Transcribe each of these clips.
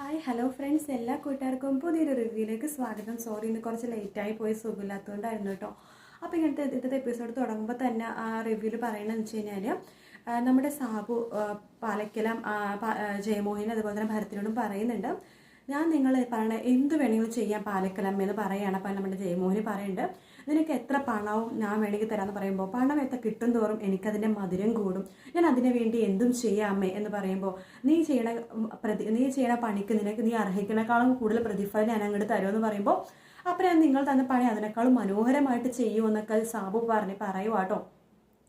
Hi hello friends എല്ലാ കൂട്ടുകാർക്കും പുതിയൊരു റിവ്യൂയിലേക്ക് സ്വാഗതം. സോറി ഇന്ന് കുറച്ച് ലേറ്റായി പോയി. സുഖമില്ലാത്തതുകൊണ്ടായിരുന്നു കേട്ടോ. അപ്പോൾ ഇങ്ങനത്തെ ഇന്നത്തെ എപ്പിസോഡ് തുടങ്ങുമ്പോൾ തന്നെ ആ റിവ്യൂവിൽ പറയണമെന്ന് വെച്ച് കഴിഞ്ഞാൽ നമ്മുടെ സാബു പാലക്കലം ജയമോഹിനും അതുപോലെ തന്നെ ഭരത്തിനോടും പറയുന്നുണ്ട്. ഞാൻ നിങ്ങൾ പറയണ എന്ത് വേണമെങ്കിലും ചെയ്യാം പാലക്കലം എന്ന് പറയുകയാണ്. അപ്പം നമ്മുടെ ജയമോഹിനി പറയുന്നുണ്ട് നിനക്ക് എത്ര പണവും ഞാൻ വേണമെങ്കിൽ തരാമെന്ന് പറയുമ്പോൾ പണം എത്ര കിട്ടും തോറും എനിക്കതിന്റെ മധുരം കൂടും. ഞാൻ അതിനു വേണ്ടി എന്തും ചെയ്യാമേ എന്ന് പറയുമ്പോൾ നീ ചെയ്യണ പ്രതി നീ ചെയ്യണ പണിക്ക് നിനക്ക് നീ അർഹിക്കണേക്കാളും കൂടുതൽ പ്രതിഫലം ഞാൻ അങ്ങോട്ട് തരുമെന്ന് പറയുമ്പോൾ അപ്പം ഞാൻ നിങ്ങൾ തന്ന പണി അതിനേക്കാളും മനോഹരമായിട്ട് ചെയ്യുമെന്നൊക്കെ സാബു പറഞ്ഞ് പറയുവാട്ടോ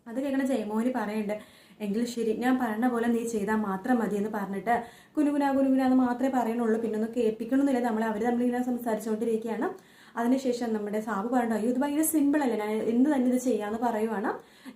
അത് കേൾക്കണ ജയമോഹന് പറയുന്നുണ്ട് എങ്കിൽ ശരി ഞാൻ പറഞ്ഞ പോലെ നീ ചെയ്താൽ മാത്രം മതി എന്ന് പറഞ്ഞിട്ട് കുനുകുന കുനുകുന എന്ന് മാത്രമേ പറയുന്നുള്ളൂ. പിന്നെ ഒന്ന് കേൾപ്പിക്കണമെന്നില്ല. നമ്മൾ അവർ തമ്മിൽ ഇങ്ങനെ സംസാരിച്ചുകൊണ്ടിരിക്കുകയാണ്. അതിനുശേഷം നമ്മുടെ സാബു പറഞ്ഞു അയ്യോ ഇത് ഭയങ്കര സിമ്പിൾ അല്ലേ? ഞാൻ ഇന്ന് തന്നെ ഇത് ചെയ്യാന്ന് പറയുവാണ്.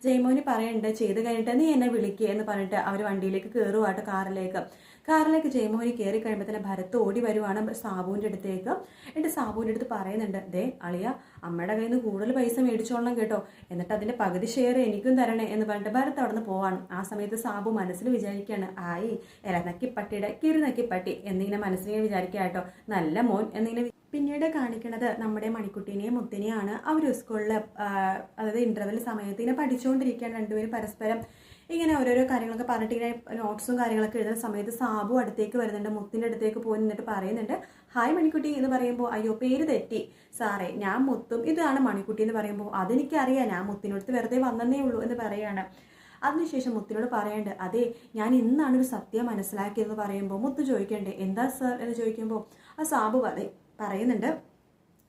ജയമോഹനി പറയണ്ട് ചെയ്ത് കഴിഞ്ഞിട്ട് നീ എന്നെ വിളിക്കുക എന്ന് പറഞ്ഞിട്ട് അവർ വണ്ടിയിലേക്ക് കയറുവാട്ടോ കാറിലേക്ക്. കാറിലേക്ക് ജയമോഹനി കയറി കഴിയുമ്പോൾ തന്നെ ഭരത്ത് ഓടി വരുവാണ് സാബുവിന്റെ അടുത്തേക്ക്. എന്നിട്ട് സാബുവിന്റെ അടുത്ത് പറയുന്നുണ്ട് ദേ അളിയ അമ്മയുടെ കയ്യിൽ നിന്ന് കൂടുതൽ പൈസ മേടിച്ചോളണം കേട്ടോ. എന്നിട്ട് അതിന്റെ പകുതി ഷെയർ എനിക്കും തരണേ എന്ന് പറഞ്ഞിട്ട് ഭരത്ത് അവിടെ നിന്ന് പോവാണ്. ആ സമയത്ത് സാബു മനസ്സിൽ വിചാരിക്കുകയാണ് ആയി ഇലനക്കിപ്പട്ടിയുടെ കിരുനക്കിപ്പട്ടി എന്നിങ്ങനെ മനസ്സിലിങ്ങനെ വിചാരിക്കുക കേട്ടോ നല്ല മോൻ എന്നിങ്ങനെ പിന്നീട് കാണിക്കുന്നത് നമ്മുടെ മണിക്കുട്ടീനെയും മുത്തിനെയാണ് അവർ സ്കൂളിൽ അതായത് ഇന്റർവെൽ സമയത്ത് ഇങ്ങനെ പഠിച്ചുകൊണ്ടിരിക്കുകയാണ് രണ്ടുപേരും പരസ്പരം. ഇങ്ങനെ ഓരോരോ കാര്യങ്ങളൊക്കെ പറഞ്ഞിട്ട് ഇങ്ങനെ നോട്ട്സും കാര്യങ്ങളൊക്കെ എഴുതുന്ന സമയത്ത് സാബു അടുത്തേക്ക് വരുന്നുണ്ട്. മുത്തിന്റെ അടുത്തേക്ക് പോയി നിന്നിട്ട് പറയുന്നുണ്ട് ഹായ് മണിക്കുട്ടി എന്ന് പറയുമ്പോൾ അയ്യോ പേര് തെറ്റി. സാറേ ഞാൻ മുത്തും ഇതാണ് മണിക്കുട്ടി എന്ന് പറയുമ്പോൾ അതെനിക്കറിയാം. ഞാൻ മുത്തിനടുത്ത് വെറുതെ വന്നതേ ഉള്ളൂ എന്ന് പറയാണ്. അതിനുശേഷം മുത്തിനോട് പറയണ്ട് അതെ ഞാൻ ഇന്നാണ് ഒരു സത്യം മനസ്സിലാക്കിയതെന്ന് പറയുമ്പോൾ മുത്ത് ചോദിക്കണ്ടേ? എന്താ സർ? എന്ന് ചോദിക്കുമ്പോൾ ആ സാബു പറ പറയുന്നുണ്ട്.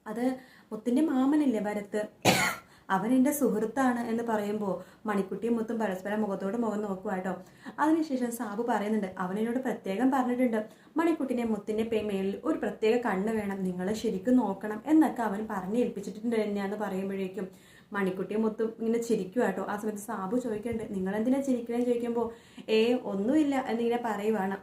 അത് മുത്തിന്റെ മാമനല്ലേ ഭരത്ത് അവൻ എന്റെ സുഹൃത്താണ് എന്ന് പറയുമ്പോൾ മണിക്കുട്ടിയും മുത്തും പരസ്പരം മുഖത്തോട് മുഖം നോക്കുക കേട്ടോ അതിനുശേഷം സാബു പറയുന്നുണ്ട് അവൻ എന്നോട് പ്രത്യേകം പറഞ്ഞിട്ടുണ്ട്. മണിക്കുട്ടിനെ മുത്തിന്റെ പേ മേലിൽ ഒരു പ്രത്യേക കണ്ണ് വേണം. നിങ്ങൾ ശരിക്കും നോക്കണം എന്നൊക്കെ അവൻ പറഞ്ഞു ഏൽപ്പിച്ചിട്ടുണ്ട് തന്നെയാന്ന് പറയുമ്പോഴേക്കും മണിക്കുട്ടിയും മുത്തും ഇങ്ങനെ ചിരിക്കുക കേട്ടോ ആ സമയത്ത് സാബു ചോദിക്കുന്നുണ്ട് നിങ്ങൾ എന്തിനാ ചോദിക്കുമ്പോൾ ഏ ഒന്നുമില്ല എന്നിങ്ങനെ പറയുവാണ്.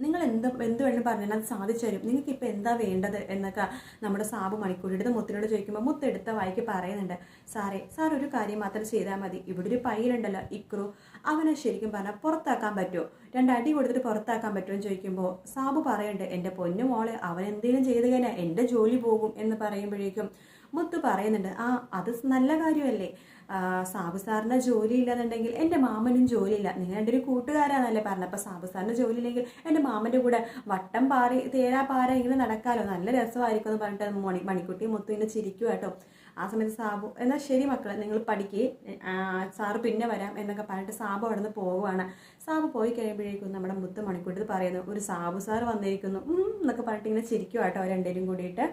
നിങ്ങൾ എന്ത് എന്ത് വേണം പറഞ്ഞാൽ അത് സാധിച്ചു തരും. നിങ്ങൾക്ക് ഇപ്പോൾ എന്താ വേണ്ടത് എന്നൊക്കെ നമ്മുടെ സാബ് മണിക്കൂറിയുടെ മുത്തിനോട് ചോദിക്കുമ്പോൾ മുത്തെടുത്ത വായിക്ക് പറയുന്നുണ്ട്. സാറേ സാർ ഒരു കാര്യം മാത്രം ചെയ്താൽ മതി. ഇവിടെ ഒരു പയ്യലുണ്ടല്ലോ ഇക്രു. അവനെ ശരിക്കും പറഞ്ഞാൽ പുറത്താക്കാൻ പറ്റുമോ? രണ്ടടി കൊടുത്തിട്ട് പുറത്താക്കാൻ പറ്റുമോ? എന്ന് ചോദിക്കുമ്പോൾ സാബ് പറയുന്നുണ്ട് എന്റെ പൊന്നു മോളെ അവൻ എന്തെങ്കിലും ചെയ്ത് കഴിഞ്ഞാൽ എന്റെ ജോലി പോകും എന്ന് പറയുമ്പോഴേക്കും മുത്ത് പറയുന്നുണ്ട് ആ അത് നല്ല കാര്യമല്ലേ? സാബു സാറിന് ജോലി ഇല്ലാന്നുണ്ടെങ്കിൽ എന്റെ മാമനും ജോലിയില്ല. നിങ്ങൾ എന്റെ ഒരു കൂട്ടുകാരാണല്ലേ പറഞ്ഞത്. അപ്പോൾ സാബു സാറിന് ജോലി ഇല്ലെങ്കിൽ എന്റെ മാമന്റെ കൂടെ വട്ടം പാറി തേരാ പാര ഇങ്ങനെ നടക്കാലോ? നല്ല രസമായിരിക്കും എന്ന് പറഞ്ഞിട്ട് മണി മണിക്കുട്ടി മുത്തു ഇങ്ങനെ ചിരിക്കുക കേട്ടോ. ആ സമയത്ത് സാബു എന്നാൽ ശരി മക്കളെ നിങ്ങൾ പഠിക്കുക സാറ് പിന്നെ വരാം എന്നൊക്കെ പറഞ്ഞിട്ട് സാബു അവിടെ നിന്ന് പോവുകയാണ് സാബു പോയി കഴിയുമ്പോഴേക്കും നമ്മുടെ മുത്ത് മണിക്കുട്ടി പറയുന്നു ഒരു സാബു സാർ വന്നിരിക്കുന്നു. എന്നൊക്കെ പറഞ്ഞിട്ട് ഇങ്ങനെ ചിരിക്കുക കേട്ടോ കൂടിയിട്ട്.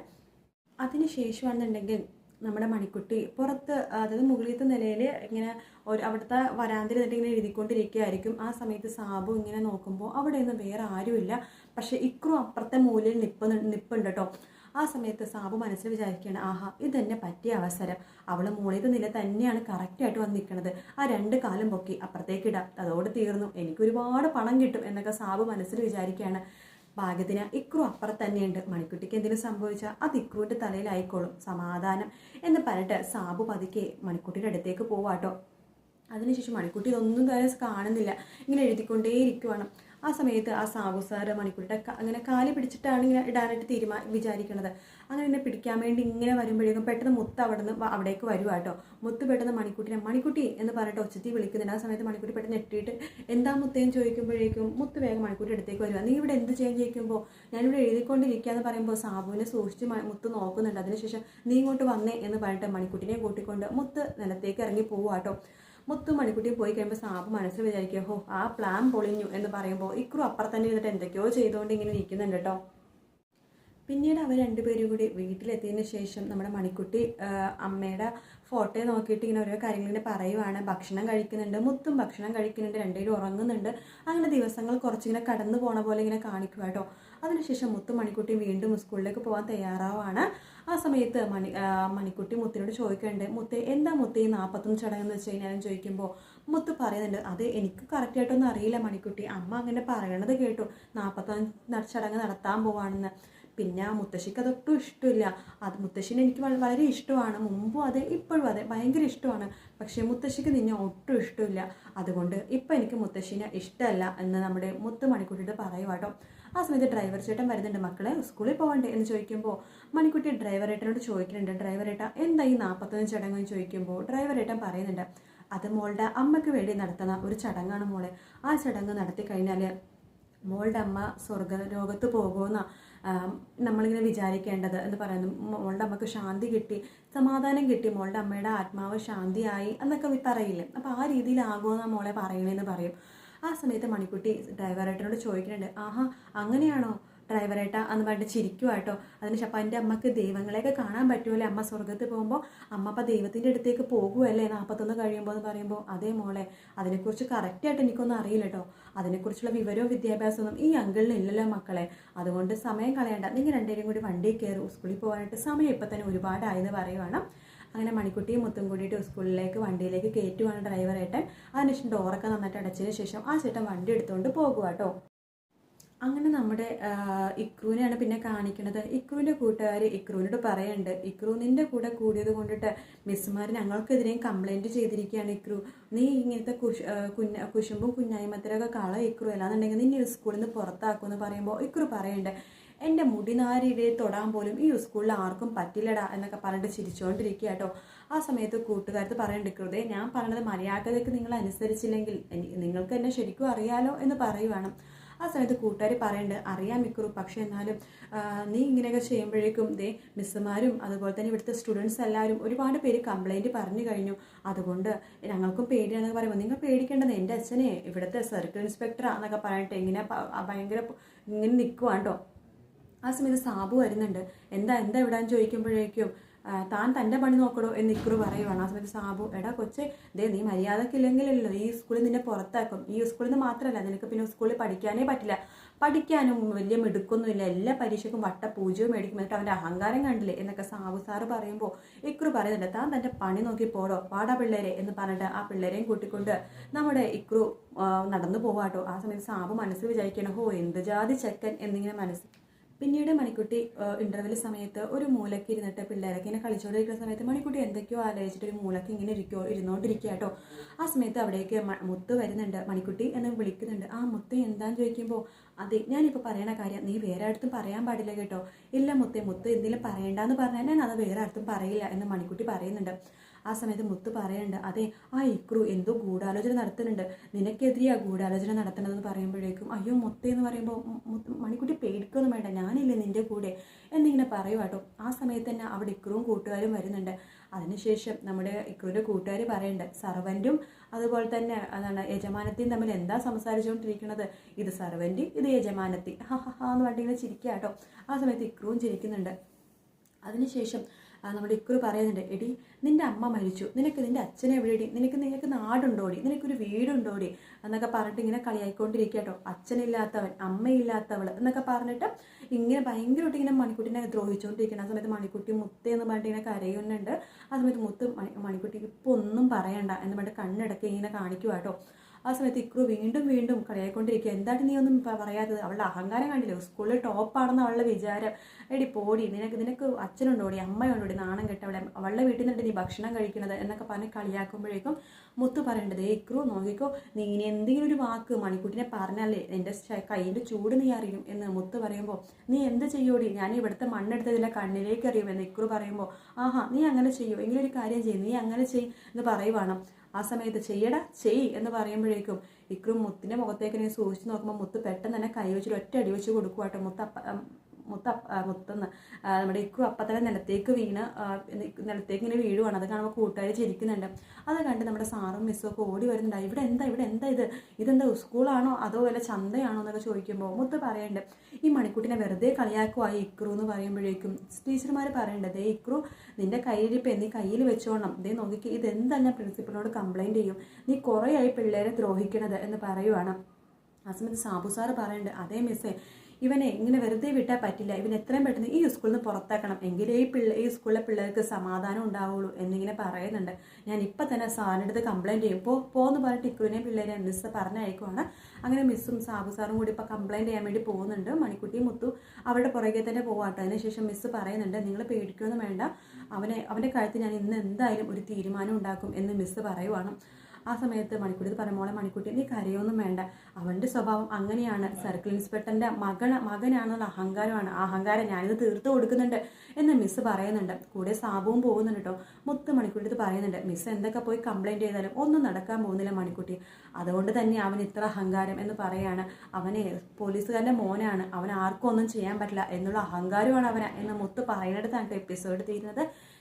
അതിന് ശേഷമാണെന്നുണ്ടെങ്കിൽ നമ്മുടെ മണിക്കുട്ടി പുറത്ത് അതായത് മുകളിലത്തെ നിലയിൽ ഇങ്ങനെ ഒരു അവിടുത്തെ വരാന്തിൽ നിന്നിട്ട് ഇങ്ങനെ എഴുതിക്കൊണ്ടിരിക്കുകയായിരിക്കും. ആ സമയത്ത് സാബു ഇങ്ങനെ നോക്കുമ്പോൾ അവിടെ ഒന്നും വേറെ ആരുമില്ല. പക്ഷേ ഇക്രു അപ്പുറത്തെ മൂലയിൽ നിപ്പ് നിപ്പുണ്ട് കേട്ടോ ആ സമയത്ത് സാബു മനസ്സിൽ വിചാരിക്കുകയാണ് ആഹാ ഇതെന്നെ പറ്റിയ അവസരം. അവൾ മൂളിയത് നില തന്നെയാണ് കറക്റ്റായിട്ട് വന്ന് നിൽക്കുന്നത് ആ രണ്ട് കാലം പൊക്കി അപ്പുറത്തേക്ക് ഇടാം. അതോട് തീർന്നു. എനിക്ക് ഒരുപാട് പണം കിട്ടും എന്നൊക്കെ സാബു മനസ്സിൽ വിചാരിക്കുകയാണ്. ഭാഗ്യത്തിന് ഇക്രു അപ്പുറത്ത് തന്നെയുണ്ട്. മണിക്കുട്ടിക്ക് എന്തെങ്കിലും സംഭവിച്ചാൽ അത് ഇക്രുവിന്റെ തലയിലായിക്കോളും സമാധാനം എന്ന് പറഞ്ഞിട്ട് സാബു പതുക്കെ മണിക്കുട്ടിയുടെ അടുത്തേക്ക് പോവാട്ടോ. അതിനുശേഷം മണിക്കുട്ടി ഇതൊന്നും തന്നെ കാണുന്നില്ല. ഇങ്ങനെ എഴുതിക്കൊണ്ടേ ഇരിക്കുവാണ് ആ സമയത്ത് ആ സാബു മണിക്കൂറിന്റെ അങ്ങനെ കാലി പിടിച്ചിട്ടാണ് ഇങ്ങനെ ഇടാനായിട്ട് തീരുമാ വിചാരിക്കുന്നത് അങ്ങനെ എന്നെ പിടിക്കാൻ വേണ്ടി ഇങ്ങനെ വരുമ്പോഴേക്കും പെട്ടെന്ന് മുത്ത് അവിടെ നിന്ന് അവിടേക്ക് വരുക കേട്ടോ മുത്ത് പെട്ടെന്ന് മണിക്കുട്ടിനെ മണിക്കുട്ടി എന്ന് പറഞ്ഞിട്ട് ഒച്ചത്തി വിളിക്കുന്നുണ്ട്. ആ സമയത്ത് മണിക്കുട്ടി പെട്ടെന്ന് എട്ടിയിട്ട് എന്താ മുത്തേന്ന് ചോദിക്കുമ്പോഴേക്കും മുത്ത് വേഗം മണിക്കുട്ടി അടുത്തേക്ക് വരുവാ നീ ഇവിടെ എന്ത് ചെയ്യാൻ ചോദിക്കുമ്പോൾ ഞാനിവിടെ എഴുതിക്കൊണ്ടിരിക്കുക എന്ന് പറയുമ്പോൾ സാബുവിനെ സൂക്ഷിച്ച് മുത്ത് നോക്കുന്നുണ്ട്. അതിനുശേഷം നീ ഇങ്ങോട്ട് വന്നേ എന്ന് പറഞ്ഞിട്ട് മണിക്കുട്ടിനെ കൂട്ടിക്കൊണ്ട് മുത്ത് നിലത്തേക്ക് ഇറങ്ങി പോവാട്ടോ മുത്തു മണിക്കുട്ടി പോയി കഴിയുമ്പോൾ സാബ് മനസ്സിൽ വിചാരിക്കുക ഹോ ആ പ്ലാൻ പൊളിഞ്ഞു എന്ന് പറയുമ്പോൾ ഇക്രു അപ്പുറം തന്നെ ഇരുന്നിട്ട് എന്തൊക്കെയോ ചെയ്തുകൊണ്ട് ഇങ്ങനെ ഇരിക്കുന്നുണ്ട് കേട്ടോ പിന്നീട് അവർ രണ്ടുപേരും കൂടി വീട്ടിലെത്തിയതിന് ശേഷം നമ്മുടെ മണിക്കുട്ടി അമ്മയുടെ ഫോട്ടോ നോക്കിയിട്ട് ഇങ്ങനെ ഓരോ കാര്യങ്ങൾ ഇങ്ങനെ പറയുവാണ്. ഭക്ഷണം കഴിക്കുന്നുണ്ട് മുത്തും ഭക്ഷണം കഴിക്കുന്നുണ്ട് രണ്ടുപേരും ഉറങ്ങുന്നുണ്ട്. അങ്ങനെ ദിവസങ്ങൾ കുറച്ചിങ്ങനെ കടന്നു പോണ പോലെ ഇങ്ങനെ കാണിക്കുക കേട്ടോ അതിനുശേഷം മുത്തും മണിക്കുട്ടിയും വീണ്ടും സ്കൂളിലേക്ക് പോകാൻ തയ്യാറാവാണ്. സമയത്ത് മണി മണിക്കുട്ടി മുത്തിനോട് ചോദിക്കേണ്ടത് മുത്ത് എന്താ മുത്ത് ഈ നാൽപ്പത്തൊന്ന് ചടങ്ങെന്ന് വെച്ച് കഴിഞ്ഞാൽ ചോദിക്കുമ്പോൾ മുത്ത് പറയുന്നുണ്ട് അത് എനിക്ക് കറക്റ്റായിട്ടൊന്നും അറിയില്ല മണിക്കുട്ടി. അമ്മ അങ്ങനെ പറയണത് കേട്ടു. നാൽപ്പത്തൊന്ന് ചടങ്ങ് നടത്താൻ പോവാണെന്ന്. പിന്നെ മുത്തശ്ശിക്ക് അതൊട്ടും ഇഷ്ടമില്ല. അത് മുത്തശ്ശിനെ എനിക്ക് വളരെ ഇഷ്ടമാണ്. മുമ്പും അതെ ഇപ്പോഴും അതെ ഭയങ്കര ഇഷ്ടമാണ്. പക്ഷേ മുത്തശ്ശിക്ക് നിന്നെ ഒട്ടും ഇഷ്ടമില്ല. അതുകൊണ്ട് ഇപ്പം എനിക്ക് മുത്തശ്ശിനെ ഇഷ്ടമല്ല എന്ന് നമ്മുടെ മുത്ത് മണിക്കുട്ടിയുടെ പറയുക കേട്ടോ ആ സമയത്ത് ഡ്രൈവർ ചേട്ടൻ വരുന്നുണ്ട്. മക്കളെ സ്കൂളിൽ പോകണ്ടേ എന്ന് ചോദിക്കുമ്പോൾ മണിക്കുട്ടി ഡ്രൈവർ ഏട്ടനോട് ചോദിക്കുന്നുണ്ട്. ഡ്രൈവർ ഏട്ട എന്താ ഈ നാൽപ്പത്തൊന്ന് ചടങ്ങ്? എന്ന് ചോദിക്കുമ്പോൾ ഡ്രൈവർ ഏട്ടൻ പറയുന്നുണ്ട് അത് മോളുടെ അമ്മയ്ക്ക് വേണ്ടി നടത്തുന്ന ഒരു ചടങ്ങാണ് മോളെ. ആ ചടങ്ങ് നടത്തി കഴിഞ്ഞാൽ മോളുടെ അമ്മ സ്വർഗ ലോകത്ത് പോകുമെന്ന നമ്മളിങ്ങനെ വിചാരിക്കേണ്ടത് എന്ന് പറയുന്നു. മോളുടെ അമ്മയ്ക്ക് ശാന്തി കിട്ടി സമാധാനം കിട്ടി. മോളുടെ അമ്മയുടെ ആത്മാവ് ശാന്തിയായി എന്നൊക്കെ പറയില്ലേ? അപ്പോൾ ആ രീതിയിലാകുമെന്നാണ് മോളെ പറയണേന്ന് പറയും. ആ സമയത്ത് മണിക്കുട്ടി ഡ്രൈവറേട്ടനോട് ചോദിക്കുന്നുണ്ട് ആഹാ അങ്ങനെയാണോ ഡ്രൈവറേട്ട? എന്ന് പറഞ്ഞിട്ട് ചിരിക്കുവാട്ടോ അതിന് അപ്പം എന്റെ അമ്മയ്ക്ക് ദൈവങ്ങളെയൊക്കെ കാണാൻ പറ്റുമല്ലേ? അമ്മ സ്വർഗത്തിൽ പോകുമ്പോൾ അമ്മ അപ്പം ദൈവത്തിന്റെ അടുത്തേക്ക് പോകുമല്ലേ നാൽപ്പത്തൊന്ന് കഴിയുമ്പോൾ എന്ന് പറയുമ്പോൾ അതേ മോളെ അതിനെക്കുറിച്ച് കറക്റ്റായിട്ട് എനിക്കൊന്നും അറിയില്ല കേട്ടോ. അതിനെക്കുറിച്ചുള്ള വിവരവും വിദ്യാഭ്യാസമൊന്നും ഈ അങ്കിളിന് ഇല്ലല്ലോ മക്കളെ. അതുകൊണ്ട് സമയം കളയണ്ട. നിങ്ങൾ രണ്ടുപേരും കൂടി വണ്ടിയിൽ കയറും സ്കൂളിൽ പോകാനായിട്ട് സമയം ഇപ്പം തന്നെ ഒരുപാടായെന്ന് പറയുവാണ്. അങ്ങനെ മണിക്കുട്ടിയും മുത്തും കൂടിയിട്ട് സ്കൂളിലേക്ക് വണ്ടിയിലേക്ക് കയറ്റുവാണ് ഡ്രൈവറായിട്ട് അതിനുശേഷം ഡോറൊക്കെ നന്നായിട്ട് അടച്ചതിന് ശേഷം ആ ചേട്ടൻ വണ്ടി എടുത്തുകൊണ്ട് പോകുക കേട്ടോ അങ്ങനെ നമ്മുടെ ഇക്രുവിനെയാണ് പിന്നെ കാണിക്കുന്നത് ഇക്രുവിന്റെ കൂട്ടുകാർ ഇക്രുവിനോട് പറയുന്നുണ്ട് ഇക്രു നിന്റെ കൂടെ കൂടിയത് കൊണ്ടിട്ട് മിസ്സുമാർ ഞങ്ങൾക്കെതിരെയും കംപ്ലൈന്റ് ചെയ്തിരിക്കുകയാണ് ഇക്രു. നീ ഇങ്ങനത്തെ കുശ് കുഞ്ഞ കുശുമ്പും കുഞ്ഞായ്മത്തിലൊക്കെ കള ഇക്രു അല്ലാന്നുണ്ടെങ്കിൽ നിന്നെ സ്കൂളിൽ നിന്ന് പുറത്താക്കുമെന്ന് പറയുമ്പോൾ ഇക്രു പറയുന്നുണ്ട് എന്റെ മുടിനാരിടെ തൊടാൻ പോലും ഈ സ്കൂളിൽ ആർക്കും പറ്റില്ലടാ എന്നൊക്കെ പറഞ്ഞിട്ട് ചിരിച്ചുകൊണ്ടിരിക്കുക കേട്ടോ ആ സമയത്ത് കൂട്ടുകാരത്ത് പറയണ്ടിക്കരുതേ ഞാൻ പറഞ്ഞത് മര്യാദയ്ക്ക് നിങ്ങൾ അനുസരിച്ചില്ലെങ്കിൽ നിങ്ങൾക്ക് എന്നെ ശരിക്കും അറിയാലോ എന്ന് പറയുവാണ്. ആ സമയത്ത് കൂട്ടുകാർ പറയുന്നുണ്ട് അറിയാം മിക്കുറു പക്ഷെ എന്നാലും നീ ഇങ്ങനെയൊക്കെ ചെയ്യുമ്പോഴേക്കും ദേ മിസ്സുമാരും അതുപോലെ തന്നെ ഇവിടുത്തെ സ്റ്റുഡൻസ് എല്ലാവരും ഒരുപാട് പേര് കംപ്ലൈന്റ് പറഞ്ഞു കഴിഞ്ഞു. അതുകൊണ്ട് ഞങ്ങൾക്കും പേടിയാണെന്ന് പറയുമ്പോൾ നിങ്ങൾ പേടിക്കേണ്ടത് എന്റെ അച്ഛനെ ഇവിടുത്തെ സർക്കിൾ ഇൻസ്പെക്ടറാണെന്നൊക്കെ പറഞ്ഞിട്ട് ഇങ്ങനെ ഭയങ്കര ഇങ്ങനെ നിൽക്കുവാണ്ടോ ആ സമയത്ത് സാബു വരുന്നുണ്ട്. എന്താ എന്താ ഇവിടാന്ന് ചോദിക്കുമ്പോഴേക്കും താൻ തന്റെ പണി നോക്കണോ എന്ന് ഇക്കുറു പറയുവാണ്. ആ സമയത്ത് സാബു എടാ കൊച്ചേ ദേ നീ മര്യാദക്കില്ലെങ്കിലല്ലോ ഈ സ്കൂളിൽ നിന്നെ പുറത്താക്കും. ഈ സ്കൂളിൽ നിന്ന് മാത്രമല്ല നിനക്ക് പിന്നെ സ്കൂളിൽ പഠിക്കാനേ പറ്റില്ല. പഠിക്കാനും വലിയ മിടുക്കൊന്നുമില്ല. എല്ലാ പരീക്ഷക്കും വട്ട പൂജ്യവും മേടിക്കും. എന്നിട്ട് അവന്റെ അഹങ്കാരം കണ്ടില്ലേ? എന്നൊക്കെ സാബു സാറ് പറയുമ്പോൾ ഇക്കുറു പറയുന്നുണ്ട് താൻ തന്റെ പണി നോക്കി പോടോ പാടാ പിള്ളേരെ എന്ന് പറഞ്ഞിട്ട് ആ പിള്ളേരെയും കൂട്ടിക്കൊണ്ട് നമ്മുടെ ഇക്കുറു നടന്നു പോവാട്ടോ. ആ സമയത്ത് സാബു മനസ്സിൽ വിചാരിക്കണം ഹോ എന്ത് ജാതി ചെക്കൻ എന്നിങ്ങനെ മനസ്സിൽ പിന്നീട് മണിക്കുട്ടി ഇന്റർവെൽ സമയത്ത് ഒരു മൂലക്ക് ഇരുന്നിട്ട് പിള്ളേരൊക്കെ ഇങ്ങനെ കളിച്ചുകൊണ്ടിരിക്കുന്ന സമയത്ത് മണിക്കുട്ടി എന്തൊക്കെയോ ആലോചിച്ചിട്ട് ഒരു മൂലക്ക് ഇങ്ങനെ ഇരിക്കോ ഇരുന്നോണ്ടിരിക്കുക കേട്ടോ ആ സമയത്ത് അവിടേക്ക് മുത്ത് വരുന്നുണ്ട്. മണിക്കുട്ടി എന്ന് വിളിക്കുന്നുണ്ട്. ആ മുത്ത് എന്താന്ന് ചോദിക്കുമ്പോൾ അതെ ഞാനിപ്പോൾ പറയണ കാര്യം നീ വേറെ അടുത്തും പറയാൻ പാടില്ല കേട്ടോ. ഇല്ല മുത്തേ മുത്ത് എന്തെങ്കിലും പറയണ്ടെന്ന് പറഞ്ഞാൽ ഞാൻ അത് വേറെ അടുത്തും പറയില്ല എന്ന് മണിക്കുട്ടി പറയുന്നുണ്ട്. ആ സമയത്ത് മുത്ത് പറയുന്നുണ്ട് അതെ ആ ഇക്രു എന്തോ ഗൂഢാലോചന നടത്തുന്നുണ്ട്. നിനക്കെതിരെയാ ഗൂഢാലോചന നടത്തണമെന്ന് പറയുമ്പോഴേക്കും അയ്യോ മുത്തേ എന്ന് പറയുമ്പോൾ മണിക്കുട്ടി പേടിക്കൊന്നും വേണ്ട ഞാനില്ലേ നിന്റെ കൂടെ എന്നിങ്ങനെ പറയുവാട്ടോ ആ സമയത്ത് തന്നെ അവിടെ ഇക്രുവും കൂട്ടുകാരും വരുന്നുണ്ട്. അതിനുശേഷം നമ്മുടെ ഇക്രുവിന്റെ കൂട്ടുകാർ പറയുന്നുണ്ട് സർവന്റും അതുപോലെ തന്നെ അതാണ് യജമാനത്തെയും തമ്മിൽ എന്താ സംസാരിച്ചുകൊണ്ടിരിക്കുന്നത് ഇത് സർവന്റ് ഇത് യജമാനത്തി ഹാ എന്ന് പറഞ്ഞിങ്ങനെ ചിരിക്കുക കേട്ടോ. ആ സമയത്ത് ഇക്രുവും ചിരിക്കുന്നുണ്ട്. അതിനുശേഷം നമ്മുടെ ഇക്കുറി പറയുന്നുണ്ട് എടി നിന്റെ അമ്മ മരിച്ചു. നിനക്ക് നിന്റെ അച്ഛനെ എവിടെ എവിടെയടി നിനക്ക് നിനക്ക് നാടുണ്ടോടി? നിനക്കൊരു വീടുണ്ടോടി? എന്നൊക്കെ പറഞ്ഞിട്ട് ഇങ്ങനെ കളിയായിക്കൊണ്ടിരിക്കുക കേട്ടോ. അച്ഛനില്ലാത്തവൻ അമ്മയില്ലാത്തവൾ എന്നൊക്കെ പറഞ്ഞിട്ട് ഇങ്ങനെ ഭയങ്കരമായിട്ട് ഇങ്ങനെ മണിക്കുട്ടിനെ ദ്രോഹിച്ചുകൊണ്ടിരിക്കണം ആ സമയത്ത് മണിക്കുട്ടി മുത്തേ എന്ന് പറഞ്ഞിട്ട് ഇങ്ങനെ കരയുന്നുണ്ട്. ആ സമയത്ത് മുത്ത് മണിക്കുട്ടി ഇപ്പോൾ ഒന്നും പറയണ്ട എന്ന് പറഞ്ഞിട്ട് കണ്ണടക്കി ഇങ്ങനെ കാണിക്കുക കേട്ടോ. ആ സമയത്ത് ഇക്രു വീണ്ടും വീണ്ടും കളിയായിക്കൊണ്ടിരിക്കുക. എന്താണ് നീ ഒന്നും പറയാത്തത്? അവളുടെ അഹങ്കാരം കണ്ടില്ലേ? സ്കൂളിൽ ടോപ്പാണെന്ന് അവളുടെ വിചാരം. എടി പോടി നിനക്ക് നിനക്ക് അച്ഛനുണ്ടോടി അമ്മയുണ്ടോടി നാണം കെട്ടവളെ അവളുടെ വീട്ടിൽ നിന്നിട്ട് നീ ഭക്ഷണം കഴിക്കുന്നത് എന്നൊക്കെ പറഞ്ഞ് കളിയാക്കുമ്പോഴേക്കും മുത്തു പറയേണ്ടത് ഏ ഇക്രു നോക്കിക്കോ നീ ഇനി എന്തെങ്കിലും ഒരു വാക്ക് മണിക്കുട്ടിനെ പറഞ്ഞാലേ എന്റെ കയ്യിന്റെ ചൂട് നീ അറിയും എന്ന് മുത്തു പറയുമ്പോൾ നീ എന്ത് ചെയ്യോടി ഞാൻ ഇവിടുത്തെ മണ്ണെടുത്തതിന്റെ കണ്ണിലേക്ക് അറിയും എന്ന് ഇക്രു പറയുമ്പോൾ ആഹാ നീ അങ്ങനെ ചെയ്യൂ. എങ്കിലും ഒരു കാര്യം ചെയ്യും. നീ അങ്ങനെ ചെയ്യും എന്ന് പറയുവാണ്. ആ സമയത്ത് ചെയ്യടാ ചെയ് എന്ന് പറയുമ്പോഴേക്കും ഇക്രു മുത്തിന്റെ മുഖത്തേക്ക് ഇങ്ങനെ സൂക്ഷിച്ച് നോക്കുമ്പോൾ മുത്ത് പെട്ടെന്ന് തന്നെ കൈ വെച്ചിട്ട് ഒറ്റ അടി വെച്ച് കൊടുക്കുവാട്ടോ. മുത്ത് മുത്ത് മുത്തെന്ന് നമ്മുടെ ഇക്കു അപ്പം തന്നെ നിലത്തേക്ക് വീണ് നിലത്തേക്ക് ഇങ്ങനെ വീഴുവാണ്. അത് കാണുമ്പോൾ കൂട്ടുകാർ ചിരിക്കുന്നുണ്ട്. അത് കണ്ട് നമ്മുടെ സാറും മിസ്സും ഒക്കെ ഓടി വരുന്നുണ്ട്. ഇവിടെ എന്താ? ഇവിടെ എന്താ ഇത്? ഇതെന്താ? സ്കൂളാണോ? അതോ വല്ല ചന്തയാണോ? എന്നൊക്കെ ചോദിക്കുമ്പോൾ മുത്ത് പറയുന്നുണ്ട് ഈ മണിക്കുട്ടിനെ വെറുതെ കളിയാക്കുവാ ഇക്രു എന്ന് പറയുമ്പോഴേക്കും ടീച്ചർമാർ പറയേണ്ടത് ഇക്രു നിന്റെ കയ്യിലിപ്പോൾ നീ കയ്യിൽ വെച്ചോണം. ദേ നോക്കിക്ക് ഇതെന്താ ഞാൻ പ്രിൻസിപ്പളിനോട് കംപ്ലൈന്റ് ചെയ്യും? നീ കുറേയായി പിള്ളേരെ ദ്രോഹിക്കണത് എന്ന് പറയുവാണ്. ആ സമയത്ത് സാബു സാറ് പറയുന്നുണ്ട് അതേ മിസ്സേ ഇവനെ ഇങ്ങനെ വെറുതെ വിട്ടാൽ പറ്റില്ല. ഇവൻ എത്രയും പെട്ടെന്ന് ഈ സ്കൂളിൽ നിന്ന് പുറത്താക്കണം. എങ്കിലേ ഈ പിള്ളേ ഈ സ്കൂളിലെ പിള്ളേർക്ക് സമാധാനം ഉണ്ടാവുള്ളൂ എന്നിങ്ങനെ പറയുന്നുണ്ട്. ഞാൻ ഇപ്പം തന്നെ സാറിന്റെ അടുത്ത് കംപ്ലയിന്റ് ചെയ്യും. പോ പോന്ന് പറഞ്ഞിട്ട് ഇക്കുവിനെയും പിള്ളേരെ മിസ്സ് പറഞ്ഞയക്കുവാണ്. അങ്ങനെ മിസ്സും സാബു സാറും കൂടി ഇപ്പോൾ കംപ്ലയിന്റ് ചെയ്യാൻ വേണ്ടി പോകുന്നുണ്ട്. മണിക്കുട്ടി മുത്തു അവരുടെ പുറകെ തന്നെ പോവാട്ടോ. അതിനുശേഷം മിസ്സ് പറയുന്നുണ്ട് നിങ്ങൾ പേടിക്കുമെന്ന് വേണ്ട. അവനെ അവന്റെ കാര്യത്തിൽ ഞാൻ ഇന്ന് എന്തായാലും ഒരു തീരുമാനം ഉണ്ടാക്കും എന്ന് മിസ്സ് പറയുവാണ്. ആ സമയത്ത് മണിക്കുട്ടി ഇത് മോളെ മണിക്കുട്ടി നീ കരയൊന്നും വേണ്ട. അവളുടെ സ്വഭാവം അങ്ങനെയാണ്. സർക്കിൾ ഇൻസ്പെക്ടറിന്റെ മകൾ മകനാണെന്നുള്ള അഹങ്കാരമാണ്. ആ അഹങ്കാരം ഞാനിത് തീർത്തു കൊടുക്കുന്നുണ്ട് എന്ന് മിസ് പറയുന്നുണ്ട്. കൂടെ സാബുവും പോകുന്നുണ്ട് കേട്ടോ മുത്ത് മണിക്കുട്ടി പറയുന്നുണ്ട് മിസ് എന്തൊക്കെ പോയി കംപ്ലൈന്റ് ചെയ്താലും ഒന്നും നടക്കാൻ പോകുന്നില്ല മണിക്കുട്ടി. അതുകൊണ്ട് തന്നെ അവൻ ഇത്ര അഹങ്കാരം എന്ന് പറയാണ്. അവനെ പോലീസുകാരന്റെ മോനാണ്. അവൻ ആർക്കും ഒന്നും ചെയ്യാൻ പറ്റില്ല എന്നുള്ള അഹങ്കാരമാണ് അവന്. എന്ന് മുത്ത് പറയുന്നിടത്താണ് എപ്പിസോഡ് തീരുന്നത്.